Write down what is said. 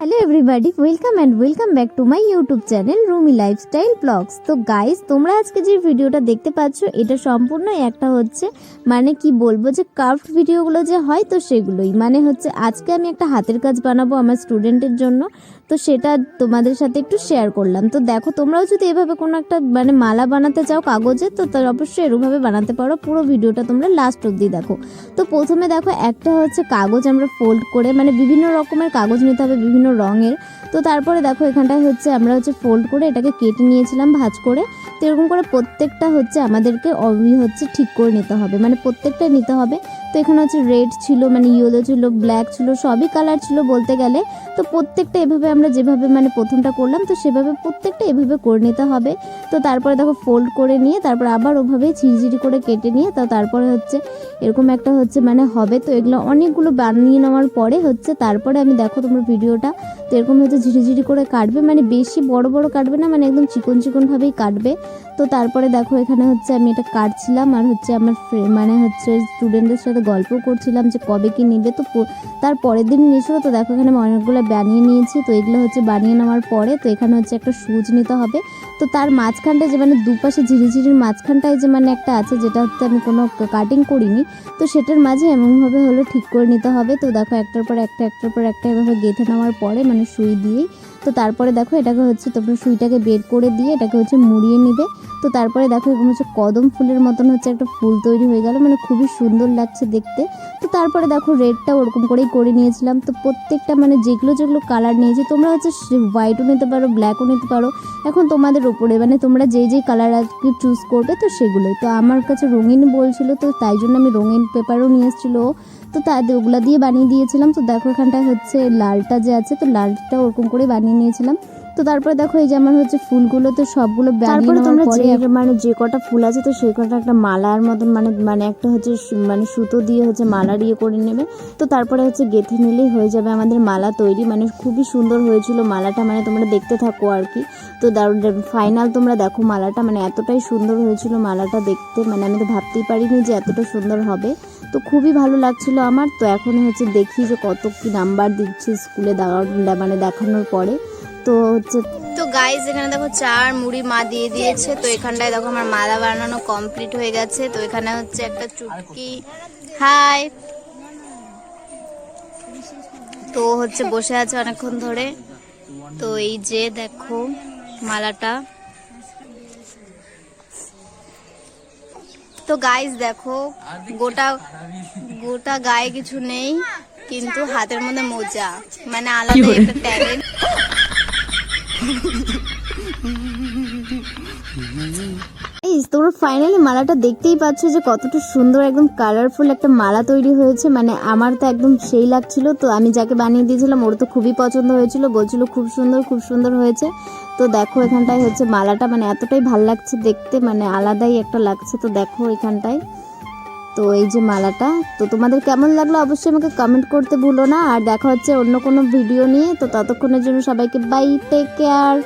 Hello everybody welcome and welcome back to my YouTube channel Rumi lifestyle vlogs তো guys তোমরা আজকে যে ভিডিওটা দেখতে পাচ্ছ, এটা সম্পূর্ণ একটা হচ্ছে মানে কি বলব যে কার্ভড ভিডিওগুলো যে হয় তো সেগুলোই। মানে হচ্ছে, আজকে আমি একটা হাতের কাজ বানাবো আমার স্টুডেন্টের জন্য, তো সেটা তোমাদের সাথে একটু শেয়ার করলাম। তো দেখো, তোমরাও যদি এভাবে কোনো একটা মানে মালা বানাতে চাও কাগজে, তো তার অবশ্যই এরকমভাবে বানাতে পারো। পুরো ভিডিওটা তোমরা লাস্ট অবধি দেখো। তো প্রথমে দেখো, একটা হচ্ছে কাগজ আমরা ফোল্ড করে মানে বিভিন্ন রকমের কাগজ নিতে হবে, বিভিন্ন রঙের। তো তারপরে দেখো এখানটায় হচ্ছে আমরা হচ্ছে ফোল্ড করে এটাকে কেটে নিয়েছিলাম ভাজ করে। তো এরকম করে প্রত্যেকটা হচ্ছে আমাদেরকে অবি হচ্ছে ঠিক করে নিতে হবে। মানে প্রত্যেকটা নিতে হবে। তো এখানে হচ্ছে রেড ছিল মানে ইয়েলো ছিল ব্ল্যাক ছিল, সবই কালার ছিল বলতে গেলে। তো প্রত্যেকটা এভাবে আমরা যেভাবে মানে প্রথমটা করলাম, তো সেভাবে প্রত্যেকটা এভাবে করে নিতে হবে। তো তারপরে দেখো ফোল্ড করে নিয়ে, তারপর আবার ওভাবে ঝিরিঝিরি করে কেটে নিয়ে, তো তারপরে হচ্ছে এরকম একটা হচ্ছে মানে হবে। তো এগুলো অনেকগুলো বানিয়ে নেওয়ার পরে হচ্ছে তারপরে আমি দেখো তোমার ভিডিওটা তো এরকম হচ্ছে ঝিরিঝিরি করে কাটবে মানে বেশি বড় বড় কাটবে না মানে একদম চিকন চিকনভাবেই কাটবে। তো তারপরে দেখো এখানে হচ্ছে আমি এটা কাটছিলাম আর হচ্ছে আমার মানে হচ্ছে স্টুডেন্টদের সাথে গল্প করছিলাম যে কবে কি নিবে। তো তার পরের দিন নিয়েছিল, তো দেখো এখানে আমি অনেকগুলো বানিয়ে নিয়েছি, তো এগুলো হচ্ছে বানিয়ে নেওয়ার পরে তো এখানে হচ্ছে একটা সুজ নিতে হবে। তো তার মাঝখানটা যে মানে দুপাশে ঝিরিঝিরির মাঝখানটায় যে মানে একটা আছে, যেটা হচ্ছে আমি কোনো কাটিং করিনি, তো সেটার মাঝে এমনভাবে হলো ঠিক করে নিতে হবে। তো দেখো একটার পর একটা, একটার পর একটা এভাবে গেঁথে নেওয়ার পরে মানে সুই দিয়েই। তো তারপরে দেখো, এটাকে হচ্ছে তোমরা সুইটাকে বের করে দিয়ে এটাকে হচ্ছে মুড়িয়ে নিবে। তো তারপরে দেখো, এরকম হচ্ছে কদম ফুলের মতন হচ্ছে একটা ফুল তৈরি হয়ে গেল। মানে খুবই সুন্দর লাগছে দেখতে। তো তারপরে দেখো, রেডটা ওরকম করেই করে নিয়েছিলাম। তো প্রত্যেকটা মানে যেগুলো যেগুলো কালার নিয়েছি, তোমরা হচ্ছে হোয়াইটও নিতে পারো, ব্ল্যাকও নিতে পারো। এখন তোমাদের ওপরে মানে তোমরা যেই যেই কালার আজকে চুজ করবে, তো সেগুলোই। তো আমার কাছে রঙিন বলছিল, তো তাই জন্য আমি রঙিন পেপারও নিয়ে এসেছিল। তো তা ওগুলা দিয়ে বানিয়ে দিয়েছিলাম। তো দেখো এখানটায় হচ্ছে লালটা যে আছে তো লালটা ওরকম করে বানিয়ে নিয়েছিলাম। তো তারপরে দেখো এই যে আমার হচ্ছে ফুলগুলো তো সবগুলো বানিয়ে তারপরে নেওয়ার তোমরা যে মানে যে কটা ফুল আছে তো সেই কটা একটা মালার মতন মানে মানে একটা হচ্ছে মানে সুতো দিয়ে হচ্ছে মালা দিয়ে করে নেবে। তো তারপরে হচ্ছে গেঁথে নিলেই হয়ে যাবে আমাদের মালা তৈরি। মানে খুবই সুন্দর হয়েছিল মালাটা মানে তোমরা দেখতে থাকো আর কি। তো ফাইনাল তোমরা দেখো মালাটা মানে এতটাই সুন্দর হয়েছিল মালাটা দেখতে। মানে আমি তো ভাবতেই পারিনি যে এতটা সুন্দর হবে। তো খুবই ভালো লাগছিল আমার। তো এখন হচ্ছে দেখি যে কত কি নাম্বার দিচ্ছে স্কুলে মানে দেখানোর পরে। তো হচ্ছে তো গাইজ এখানে দেখো চার মুড়ি মা দিয়ে দিয়েছে। তো এখানটায় দেখো আমার মালা বানানো কমপ্লিট হয়ে গেছে। তো এখানে হচ্ছে একটা চুটকি। হাই তো হচ্ছে বসে আছে অনেকক্ষণ ধরে। তো এই যে দেখো মালাটা। তো গাইজ দেখো গোটা গোটা গায়ে কিছু নেই কিন্তু হাতের মধ্যে মোজা। মানে আলাদা একটা ট্যালেন্ট এই তোমরা ফাইনালি মালাটা দেখতেই পাচ্ছ যে কতটা সুন্দর একদম কালারফুল একটা মালা তৈরি হয়েছে। মানে আমার তো একদম সেই লাগছিল। তো আমি যাকে বানিয়ে দিয়েছিলাম, ওর তো খুবই পছন্দ হয়েছিল। বলছিল, খুব সুন্দর খুব সুন্দর হয়েছে। তো দেখো, এখানটায় হচ্ছে মালাটা। মানে এতটাই ভালো লাগছে দেখতে। মানে আলাদাই একটা লাগছে। তো দেখো এখানটায়। তো এই যে মালাটা। তো তোমাদের কেমন লাগল অবশ্যই আমাকে কমেন্ট করতে ভুলো না। আর দেখা হচ্ছে অন্য কোনো ভিডিও নিয়ে। তো ততক্ষণের জন্য সবাইকে বাই টেক কেয়ার